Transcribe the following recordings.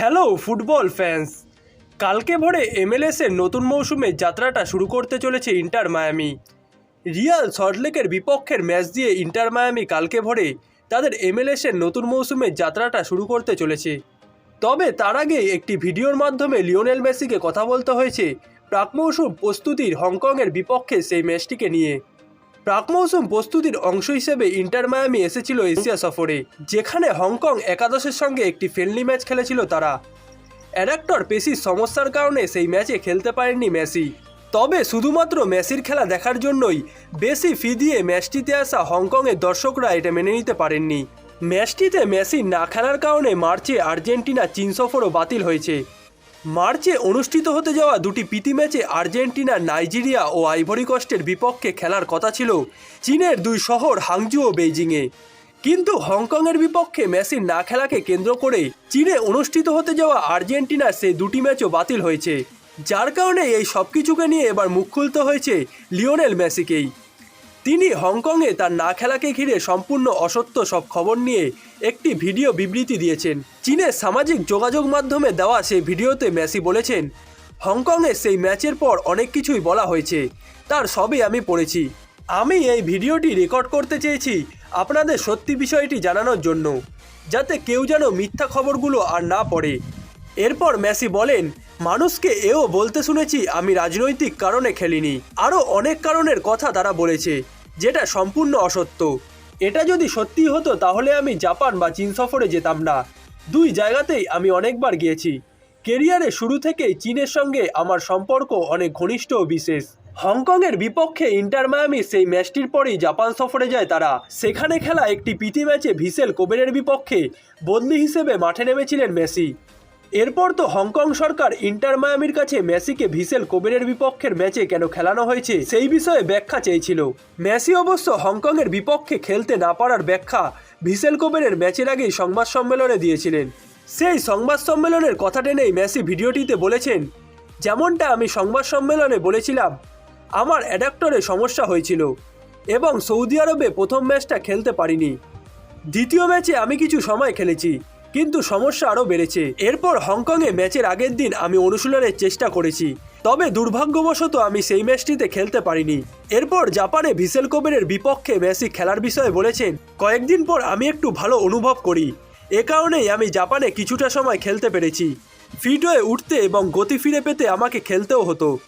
Hello, football fans. কালকে ভোরে এমএলএসের নতুন মৌসুমের যাত্রাটা শুরু করতে চলেছে ইন্টার মায়ামি। রিয়াল সল্টলেকের বিপক্ষের ম্যাচ দিয়ে ইন্টার মায়ামি কালকে ভোরে তাদের এমএলএসের নতুন মৌসুমের যাত্রাটা শুরু করতে চলেছে। তবে তার আগে একটি ভিডিওর মাধ্যমে লিওনেল মেসিকে কথা বলতে হয়েছে। প্রাক মৌসুম প্রস্তুতির হংকংয়ের বিপক্ষে সেই ম্যাচটিকে নিয়ে। প্রাক মৌসুম প্রস্তুতির অংশ হিসেবে ইন্টার মায়ামি এসেছিল এশিয়া সফরে, যেখানে হংকং একাদশের সঙ্গে একটি ফ্রেন্ডলি ম্যাচ খেলেছিল তারা। অ্যাডাক্টর পেশির সমস্যার কারণে সেই ম্যাচে খেলতে পারেননি মেসি। তবে শুধুমাত্র মেসির খেলা দেখার জন্যই বেশি ফি দিয়ে ম্যাচটিতে আসা হংকংয়ের দর্শকরা এটা মেনে নিতে পারেননি। ম্যাচটিতে মেসি না খেলার কারণে মার্চে আর্জেন্টিনা চীন সফরও বাতিল হয়েছে। মার্চে অনুষ্ঠিত হতে যাওয়া দুটি প্রীতি ম্যাচে আর্জেন্টিনা, নাইজেরিয়া ও আইভরি কোস্টের বিপক্ষে খেলার কথা ছিল চীনের দুই শহর হাংজু ও বেইজিংয়ে। কিন্তু হংকংয়ের বিপক্ষে মেসির না খেলাকে কেন্দ্র করে চীনে অনুষ্ঠিত হতে যাওয়া আর্জেন্টিনার সেই দুটি ম্যাচও বাতিল হয়েছে, যার কারণে এই সব কিছুকে নিয়ে এবার মুখ খুলতে হয়েছে লিওনেল মেসিকেই। তিনি হংকংয়ে তার না খেলাকে ঘিরে সম্পূর্ণ অসত্য সব খবর নিয়ে একটি ভিডিও বিবৃতি দিয়েছেন। চীনের সামাজিক যোগাযোগ মাধ্যমে দেওয়া সেই ভিডিওতে মেসি বলেছেন, হংকংয়ে সেই ম্যাচের পর অনেক কিছুই বলা হয়েছে। তার সবই আমি পড়েছি। আমি এই ভিডিওটি রেকর্ড করতে চেয়েছি আপনাদের সত্যি বিষয়টি জানানোর জন্য, যাতে কেউ যেন মিথ্যা খবরগুলো আর না পড়ে। এরপর মেসি বলেন মানুষকে এও বলতে শুনেছি আমি রাজনৈতিক কারণে খেলিনি। আরও অনেক কারণের কথা তারা বলেছে, যেটা সম্পূর্ণ অসত্য। এটা যদি সত্যি হতো, তাহলে আমি জাপান বা চীন সফরে যেতাম না। দুই জায়গাতেই আমি অনেকবার গিয়েছি। কেরিয়ারে শুরু থেকেই চীনের সঙ্গে আমার সম্পর্ক অনেক ঘনিষ্ঠ ও বিশেষ। হংকংয়ের বিপক্ষে ইন্টার মায়ামি সেই ম্যাচটির পরেই জাপান সফরে যায় তারা। সেখানে খেলা একটি প্রীতি ম্যাচে ভিসেল কোবেরের বিপক্ষে বদলি হিসেবে মাঠে নেমেছিলেন মেসি। এরপর তো হংকং সরকার ইন্টার মায়ামির কাছে মেসিকে ভিসেল কোবেরের বিপক্ষের ম্যাচে কেন খেলানো হয়েছে সেই বিষয়ে ব্যাখ্যা চেয়েছিল। মেসি অবশ্য হংকংয়ের বিপক্ষে খেলতে না পারার ব্যাখ্যা ভিসেল কোবেরের ম্যাচের আগেই সংবাদ সম্মেলনে দিয়েছিলেন। সেই সংবাদ সম্মেলনের কথা টেনেই মেসি ভিডিওটিতে বলেছেন, যেমনটা আমি সংবাদ সম্মেলনে বলেছিলাম, আমার অ্যাডাক্টরে সমস্যা হয়েছিল এবং সৌদি আরবে প্রথম ম্যাচটা খেলতে পারিনি। দ্বিতীয় ম্যাচে আমি কিছু সময় খেলেছি কিন্তু সমস্যা আরও বেড়েছে। এরপর হংকংয়ে ম্যাচের আগের দিন আমি অনুশীলনের চেষ্টা করেছি। তবে দুর্ভাগ্যবশত আমি সেই ম্যাচটিতে খেলতে পারিনি। এরপর জাপানে ভিসেল কোবেরের বিপক্ষে মেসি খেলার বিষয়ে বলেছেন, কয়েকদিন পর আমি একটু ভালো অনুভব করি। এ কারণেই আমি জাপানে কিছুটা সময় খেলতে পেরেছি। ফিট হয়ে উঠতে এবং গতি ফিরে পেতে আমাকে খেলতেও হতো।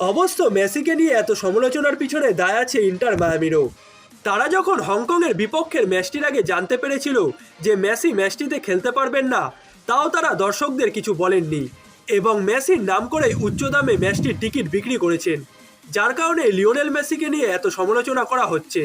অবশ্য মেসিকে নিয়ে এত সমালোচনার পিছনে দায় আছে ইন্টার মায়ামিরও। তারা যখন হংকংয়ের বিপক্ষের ম্যাচটির আগে জানতে পেরেছিল যে মেসি ম্যাচটিতে খেলতে পারবেন না, তাও তারা দর্শকদের কিছু বলেননি এবং মেসির নাম করে উচ্চ দামে ম্যাচটির টিকিট বিক্রি করেছেন, যার কারণে লিওনেল মেসিকে নিয়ে এত সমালোচনা করা হচ্ছে।